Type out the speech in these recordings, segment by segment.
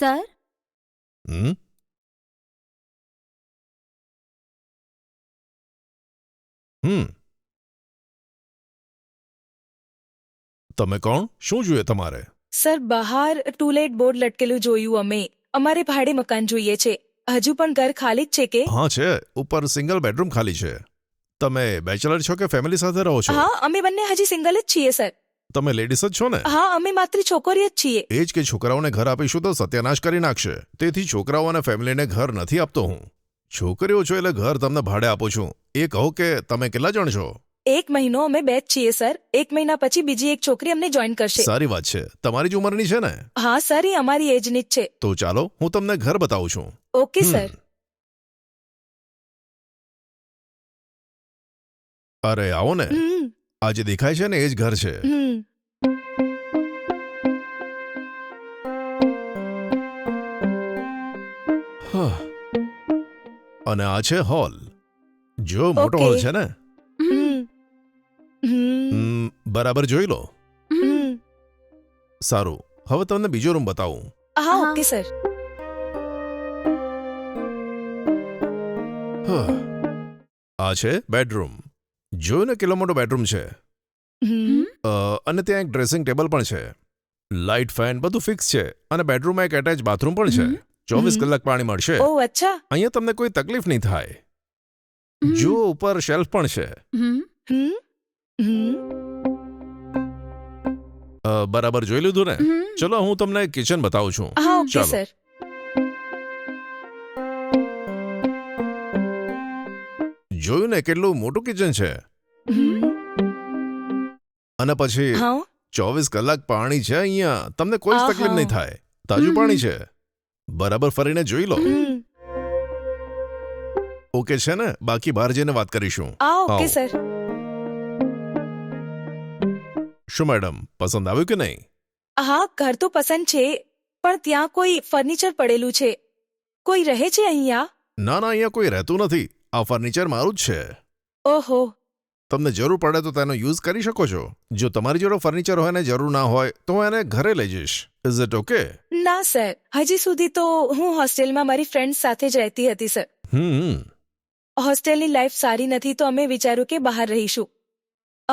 Sir હમ હમ તમે કોણ? શું જોઈએ તમારે? સર બહાર ટુ લેટ બોર્ડ લટકેલું જોયું અમે. અમારે ભાડે મકાન જોઈએ છે. હજુ પણ ઘર ખાલી જ છે કે? હા છે. ઉપર સિંગલ બેડરૂમ ખાલી છે. તમે બેચલર છો કે ફેમિલી સાથે રહો છો? હા અમે બંને હજી સિંગલ જ છીએ સર તમે લેડીઝ જ છો ને? હા અમે માત્ર છોકરી જ છીએ. એ જ કે છોકરાઓને ઘર આપીશું તો સત્યાનાશ કરી નાખશે. તેથી છોકરાઓ અને ફેમિલીને ઘર નથી આપતો હું. છોકરીઓ છો એટલે ઘર તમને ભાડે આપું છું. એ કહો કે તમે કેટલા જણ છો? એક મહિનો અમે બે જ છીએ સર. એક મહિના પછી બીજી એક છોકરી અમને જોઈન કરશે. સારી વાત છે. તમારી જ ઉંમરની છે ને? હા સર એ અમારી એજની જ છે. તો ચાલો હું તમને ઘર બતાવું છું. ઓકે. સર. અરે આવો ને. આજે દેખાય છે ને એ જ ઘર છે. અને આ છે હોલ. જો મોટો. હોલ છે ને? હમ. હમ. હમ, બરાબર જોઈ લો. સારું. હવે તમને બીજો રૂમ બતાવું. હા હા. Okay sir. હા. આ છે બેડરૂમ. જોયું ને કેટલો મોટો બેડરૂમ છે? અ, અને ત્યાં એક ડ્રેસિંગ ટેબલ પણ છે. લાઇટ ફેન બધું ફિક્સ છે અને બેડરૂમમાં એક એટેચ બાથરૂમ પણ છે. ચોવીસ કલાક પાણી મળશે. ઓ અચ્છા. અહીંયા તમને કોઈ તકલીફ નહીં થાય. જો ઉપર શેલ્ફ પણ છે. હમ. હમ. હમ. અ, બરાબર જોઈ લીધું ને. ચલો હું તમને કિચન બતાવું છું. હા ઓકે સર. જોયું ને કેટલું મોટું કિચન છે? અને પછી ચોવીસ કલાક પાણી છે અહીંયા. તમને કોઈ તકલીફ. નહીં થાય. તાજું પાણી છે? બરાબર ફરીને જોઈ લો. ઓકે છે ને? બાકી બહાર જઈને વાત કરીશું. આ ઓકે આવો. સર. શું મેડમ પસંદ આવ્યું કે નહીં? હા ઘર તો પસંદ છે પણ ત્યાં કોઈ ફર્નિચર પડેલું છે. કોઈ રહે છે અહીંયા? ના ના અહીંયા કોઈ રહેતું નથી. આ ફર્નિચર મારું જ છે. ઓહો. તમને જરૂર પડે તો તેનો યુઝ કરી શકો છો. જો તમારી જોડે ફર્નિચર હોય ને જરૂર ના હોય તો હું એને ઘરે લઈ જઈશ. ઇઝ ઇટ ઓકે ના સર. હજી સુધી તો હું હોસ્ટેલમાં મારી ફ્રેન્ડ્સ સાથે જ રહેતી હતી સર. હમ હોસ્ટેલની લાઈફ સારી નથી તો અમે વિચાર્યું કે બહાર રહીશું. અ,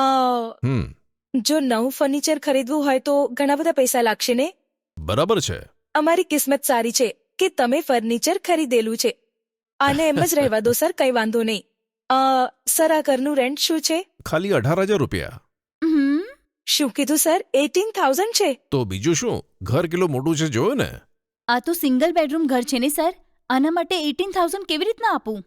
હમ. જો નવું ફર્નિચર ખરીદવું હોય તો ઘણા બધા પૈસા લાગશે ને? બરાબર છે. અમારી કિસ્મત સારી છે કે તમે ફર્નિચર ખરીદેલું છે. આને એમ જ રહેવા દો સર. કઈ વાંધો નહીં. અ, સર આ ઘરનું રેન્ટ શું છે? ખાલી અઢાર હજાર રૂપિયા. હમ. શું કીધું સર? એટીન થાઉઝન્ડ છે? તો બીજું શું? ઘર કેટલું મોટું છે જોયું ને? આ તો સિંગલ બેડરૂમ ઘર છે ને સર. આના માટે એટીન થાઉઝન્ડ કેવી રીતના આપું?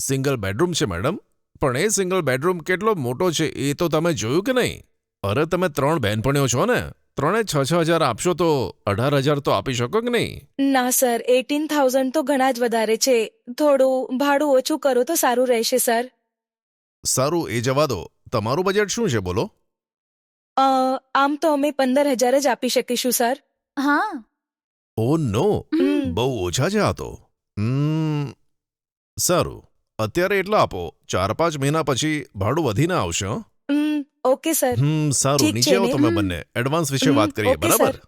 સિંગલ બેડરૂમ છે મેડમ પણ એ સિંગલ બેડરૂમ કેટલો મોટો છે એ તો તમે જોયું કે નહીં? અરે તમે ત્રણ બહેનપણીઓ છો ને. ત્રણે છ છ હજાર આપશો તો અઢાર હજાર તો આપી શકો કે નહીં? ના સર. એટીન થાઉઝન્ડ તો ઘણા જ વધારે છે. થોડું ભાડું ઓછું કરો તો સારું રહેશે સર. સારું એ જવા દો. તમારું બજેટ શું છે બોલો? અ, આમ તો અમે પંદર હજાર જ આપી શકીશું સર. હા. ઓ નો. હમ, બહુ ઓછા છે આ તો. હમ, સારું. અત્યારે એટલા આપો. ચાર પાંચ મહિના પછી ભાડું વધીને આવશે હં? ઓકે સર હમ સારું. નીચે આવો તમે બંને. એડવાન્સ વિશે વાત કરીએ. બરાબર?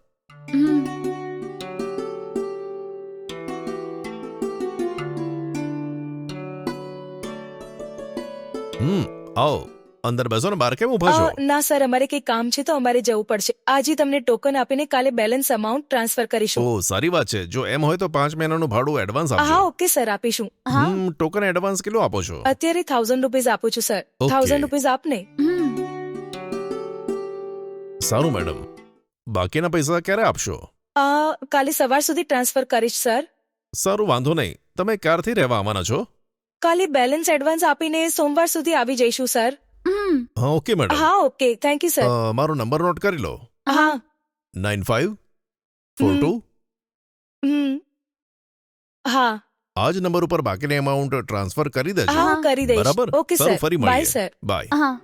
હમ. આવો. અંદર બેસો ને બહાર કેમ ઊભા છો? ના સર અમારે કંઈ કામ છે તો અમારે જવું પડશે. આજે તમને ટોકન આપીને કાલે બેલેન્સ અમાઉન્ટ ટ્રાન્સફર કરીશું. ઓ સારી વાત છે. જો એમ હોય તો પાંચ મહિનાનું ભાડું એડવાન્સ હા ઓકે સર આપીશું. હા હમ ટોકન એડવાન્સ કેટલું આપો છો? અત્યારે થાઉઝન્ડ રૂપિયા આપું છું સર ઓકે. થાઉઝન્ડ રૂપીઝ આપને? હમ. સારું મેડમ. બાકીના પૈસા ક્યારે આપશો? અ, કાલે સવાર સુધી ટ્રાન્સફર કરીશ સર. સારું વાંધો નહીં. તમે ક્યારથી રહેવા આવવાના છો? કાલે બેલેન્સ એડવાન્સ આપીને સોમવાર સુધી આવી જઈશું સર. હમ. હા ઓકે મેડમ. હા ઓકે. Thank you sir. અ, મારો નંબર નોટ કરી લો. હા. Nine five four two. હમ. હા. આ જ નંબર ઉપર બાકીની અમાઉન્ટ ટ્રાન્સફર કરી દેજો. હા કરી દઈશ. બરાબર? ઓકે સારું સર. ફરી બાય મળીએ સર. બાય હા.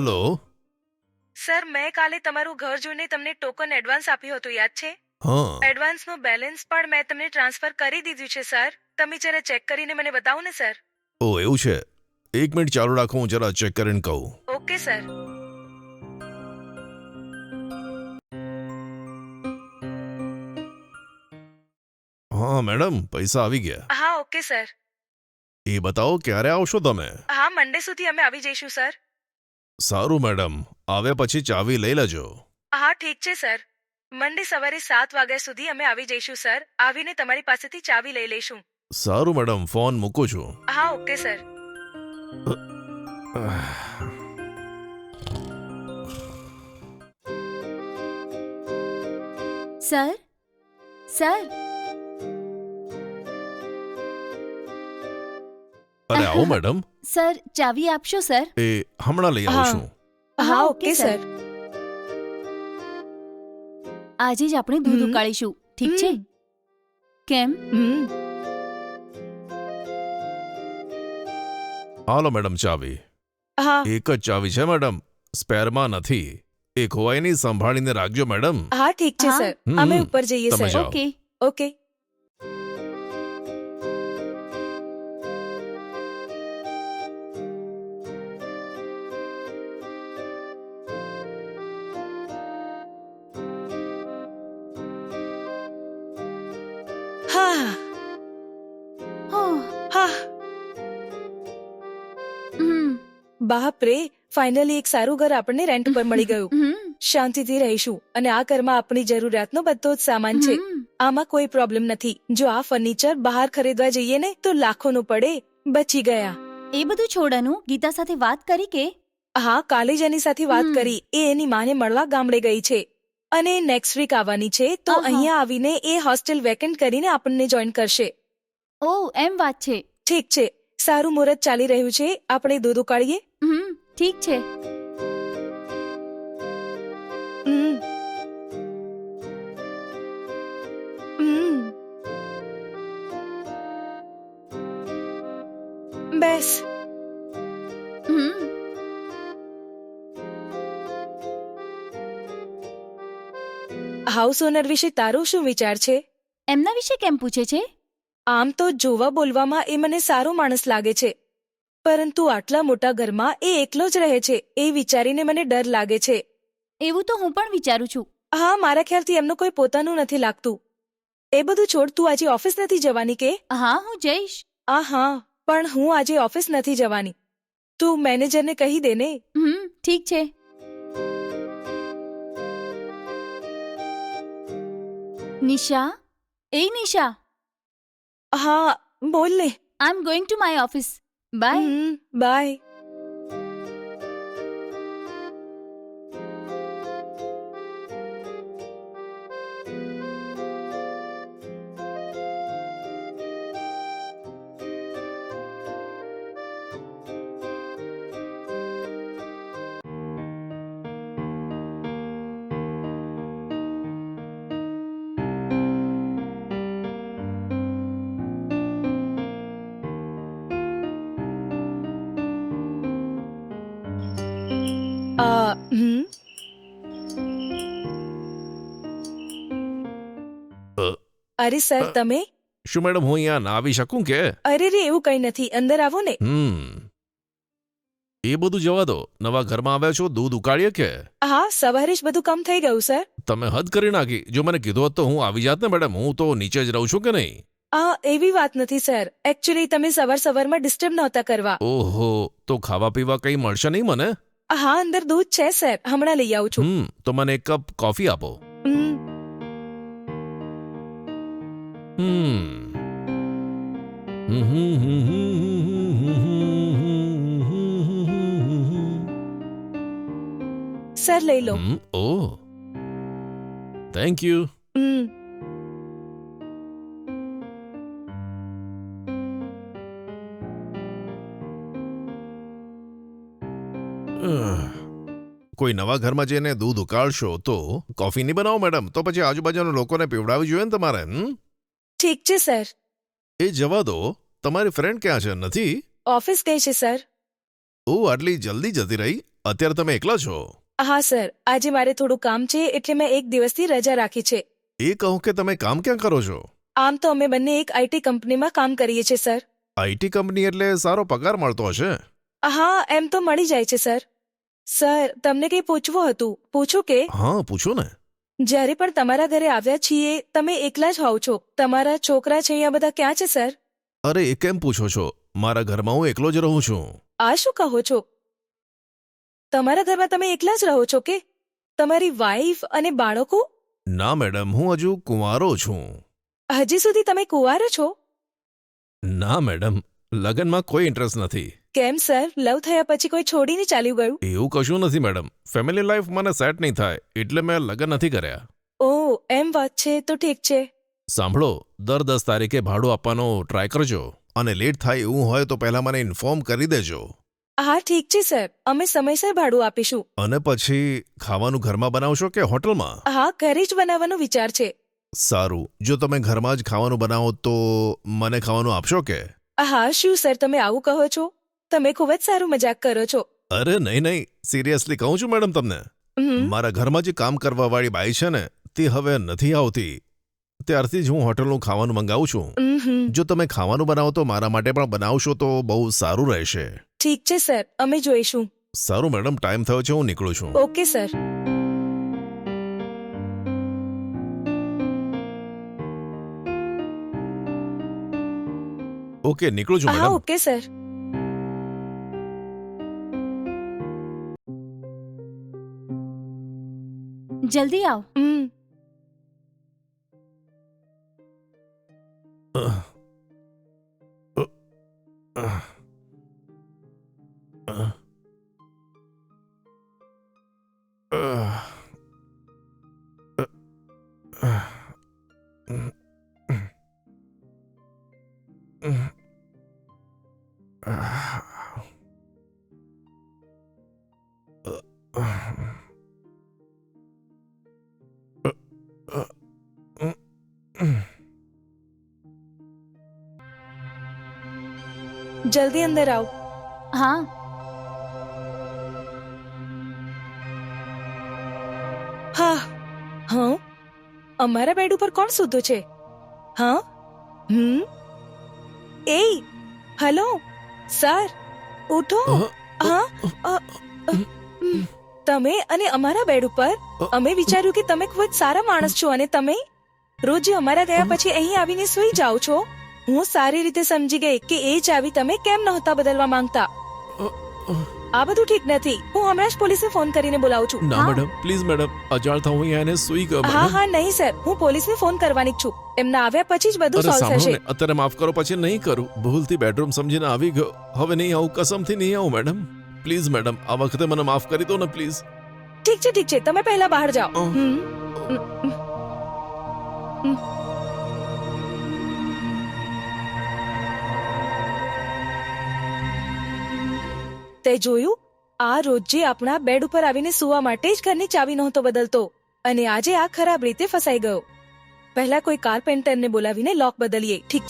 હલો. સર મેં કાલે તમારું ઘર જોઈને તમને ટોકન એડવાન્સ આપ્યું હતું યાદ છે? હા. એડવાન્સનું બેલેન્સ પણ મેં તમને ટ્રાન્સફર કરી દીધું છે સર. તમે જરા ચેક કરીને મને બતાવો ને સર. ઓ એવું છે? એક મિનિટ ચાલુ રાખો હું જરા ચેક કરીને કહું. Okay sir. હા મેડમ પૈસા આવી ગયા. હા ઓકે સર. એ બતાવો ક્યારે આવશો તમે? હા મંડે સુધી અમે આવી જઈશું સર. સારું મેડમ. આવ્યા પછી ચાવી લઈ લેજો. હા ઠીક છે સર. મંડે સવારે સાત વાગ્યા સુધી અમે આવી જઈશું સર. આવીને તમારી પાસેથી ચાવી લઈ લઈશું. સારું મેડમ. ફોન મૂકું છું. હા ઓકે સર. સર? સર? અરે આવો મેડમ સર ચાવી આપશો સર? એ હમણાં લઈ આવું હા. છું. હા ઓકે સર. આજે જ આપણે દૂધ હમ. ઉકાળીશું. ઠીક છે? હમ. કેમ? હમ. હાલો મેડમ ચાવી. હા. એક જ ચાવી છે મેડમ સ્પેરમાં નથી. એ ખોવાઈ નહીં સંભાળીને રાખજો મેડમ હા ઠીક છે હા. સર. હમ, અમે હમ. ઉપર જઈએ તમે સર. જાઓ. ઓકે. ઓકે. બાપ રે ફાઇનલી એક સારું ઘર આપણને રેન્ટ પર મળી ગયું. શાંતિથી રહીશું અને આ ઘરમાં આપણી જરૂરિયાતનો બધો જ સામાન છે. આમાં કોઈ પ્રોબ્લેમ નથી. જો આ ફર્નિચર બહાર ખરીદવા જઈએ ને તો લાખોનું પડે. બચી ગયા. એ બધું છોડાનું ગીતા સાથે વાત કરી કે? હા કાલે જ એની સાથે વાત કરી. એ એની માને મળવા ગામડે ગઈ છે. અને નેક્સ્ટ વીક આવવાની છે તો અહીંયા આવીને એ હોસ્ટેલ વેકેન્ટ કરીને આપણને જોઈન કરશે. ઓ એમ વાત છે. ઠીક છે. સારું મુહૂર્ત ચાલી રહ્યું છે. આપણે દૂધ ઉકાળીએ? હમ ઠીક છે. બેસ. હાઉસ ઓનર વિશે તારો શું વિચાર છે? એમના વિશે કેમ પૂછે છે? આમ તો જોવા બોલવામાં એ મને સારો માણસ લાગે છે. પરંતુ આટલા મોટા ઘરમાં એ એકલો જ રહે છે એ વિચારીને મને ડર લાગે છે. એવું તો હું પણ વિચારું છું. હા મારા ખ્યાલથી એમનું કોઈ પોતાનું નથી લાગતું. એ બધું છોડ તું આજે ઓફિસ નથી જવાની કે? હા હું જઈશ. આ હા પણ હું આજે ઓફિસ નથી જવાની. તું મેનેજરને કહી દે ને. હમ ઠીક છે. નિશા? એ નિશા? હા બોલ ને I am going to my office bye હમ, અરે સર તમે? શું મેડમ હું અહીંયા ના આવી શકું કે? અરે રે એવું કંઈ નથી અંદર આવો ને. હમ. એ બધું જવા દો. નવા ઘરમાં આવ્યા છો દૂધ ઉકાળીએ કે? હા સવારે જ બધું કામ થઈ ગયું સર. તમે હદ કરી નાખી. જો મને કીધું હોત તો હું આવી જાત ને મેડમ. હું તો નીચે જ રહું છું કે નહીં? આ એવી વાત નથી સર. એકચ્યુઅલી તમે સવાર સવારમાં ડિસ્ટર્બ નહોતા કરવા. ઓહો તો ખાવા પીવા કંઈ મળશે નહીં મને? હા અંદર દૂધ છે સર. હમણાં લઈ આવું છું. હમ તો મને એક કપ કોફી આપો. હમ, હમ સર લઈ લો હમ, ઓ થેન્ક યુ હમ, કોઈ નવા ઘરમાં જઈને દૂધ ઉકાળશો તો કોફી નહીં બનાવો મેડમ તો પછી આજુબાજુના લોકોને પીવડાવવી જોઈએ ને તમારે હમ? ઠીક છે સર. એ જવા દો. તમારી ફ્રેન્ડ ક્યાં છે? નથી? ઓફિસ ગઈ છે સર. ઓ આટલી જલ્દી જતી રહી? અત્યારે તમે એકલા છો? હા સર. આજે મારે થોડું કામ છે એટલે મેં એક દિવસથી રજા રાખી છે. એ કહો કે તમે કામ ક્યાં કરો છો? આમ તો અમે બંને એક આઈટી કંપનીમાં કામ કરીએ છીએ સર. આઈટી કંપની એટલે સારો પગાર મળતો હશે? હા એમ તો મળી જાય છે સર. સર તમને કંઈ પૂછવું હતું? પૂછો કે. હા પૂછો ને. જ્યારે પણ તમારા ઘરે આવ્યા છીએ તમે એકલા જ હોવ છો. તમારા છોકરા છે અહીંયા બધા ક્યાં છે સર? અરે એ કેમ પૂછો છો? મારા ઘરમાં હું એકલો જ રહું છું. આ શું કહો છો? તમારા ઘરમાં તમે એકલા જ રહો છો કે? તમારી વાઈફ અને બાળકો? ના મેડમ હું હજુ કુંવારો છું. હજી સુધી તમે કુંવારો છો? ના મેડમ લગ્નમાં કોઈ ઇન્ટરેસ્ટ નથી. કેમ સર? લવ થયા પછી કોઈ છોડીને ચાલ્યું ગયું? એવું કશું નથી મેડમ. ફેમિલી લાઈફ મને સેટ નહીં થાય એટલે મેં લગ્ન નથી કર્યા. ઓ એમ વાત છે તો ઠીક છે. સાંભળો દર દસ તારીખે ભાડું આપવાનો ટ્રાય કરજો. અને લેટ થાય એવું હોય તો પહેલા મને ઇન્ફોર્મ કરી દેજો. હા ઠીક છે સર. અમે સમયસર ભાડું આપીશું. અને પછી ખાવાનું ઘરમાં બનાવશો કે હોટલમાં? હા ઘરે જ બનાવવાનો વિચાર છે. સારું. જો તમે ઘરમાં જ ખાવાનું બનાવો તો મને ખાવાનું આપશો કે? હા શું સર? તમે આવું કહો છો? તમે ખૂબ જ સારું મજાક કરો છો. અરે નહીં નહીં. સિરિયસલી કહું છું મેડમ તમને. મારા ઘરમાં જે કામ કરવા વાળી બાઈ છે ને તે હવે નથી આવતી. ત્યારથી જ હું હોટલનું ખાવાનું મંગાવું છું. જો તમે ખાવાનું બનાવો તો મારા માટે પણ બનાવશો તો બહુ સારું રહેશે. ઠીક છે સર. અમે જોઈશું. સારું મેડમ ટાઈમ થયો છે હું નીકળું છું. Okay sir. ઓકે નીકળું છું મેડમ. Okay sir. જલ્દી આવ. હમ. જલ્દી અંદર આવ. હા. હા. હા? અમારા બેડ ઉપર કોણ સૂતું છે? હા? હમ? એ હલો સર ઉઠો. હા? તમે અને અમારા બેડ ઉપર અમે વિચાર્યું કે તમે ખૂબ જ સારા માણસ છો અને તમે રોજ અમારા ગયા પછી અહીં આવીને સૂઈ જાઓ છો? હું સારી રીતે સમજી ગઈ કે એ ચાવી તમે કેમ નહોતા બદલવા માંગતા. આ બધું ઠીક નથી. હું હમણાં જ પોલીસને ફોન કરીને બોલાવું છું. ના મેડમ. Please madam. અજાણતા હું અહીંયા એને સુઈ ગયો હા હા નહીં સર. હું પોલીસને ફોન કરવાની જ છું. એમના આવ્યા પછી જ બધું સોલ્વ થશે. અત્યારે માફ કરો પછી નહીં કરું. ભૂલથી બેડરૂમ સમજીને આવી ગયો. હવે નહીં આવું કસમથી નહીં આવું મેડમ. પ્લીઝ મેડમ આ વખતે મને માફ કરી દો ને પ્લીઝ. ઠીક છે ઠીક છે. તમે પહેલા બહાર જાઓ. હમ. તે જોયું? આ રોજે આપણા બેડ ઉપર આવીને સુવા માટે જ ઘરની ચાવી નહોતો બદલતો અને આજે આ ખરાબ રીતે ફસાઈ ગયો. પહેલા કોઈ કારપેન્ટરને બોલાવીને લોક બદલીએ, ઠીક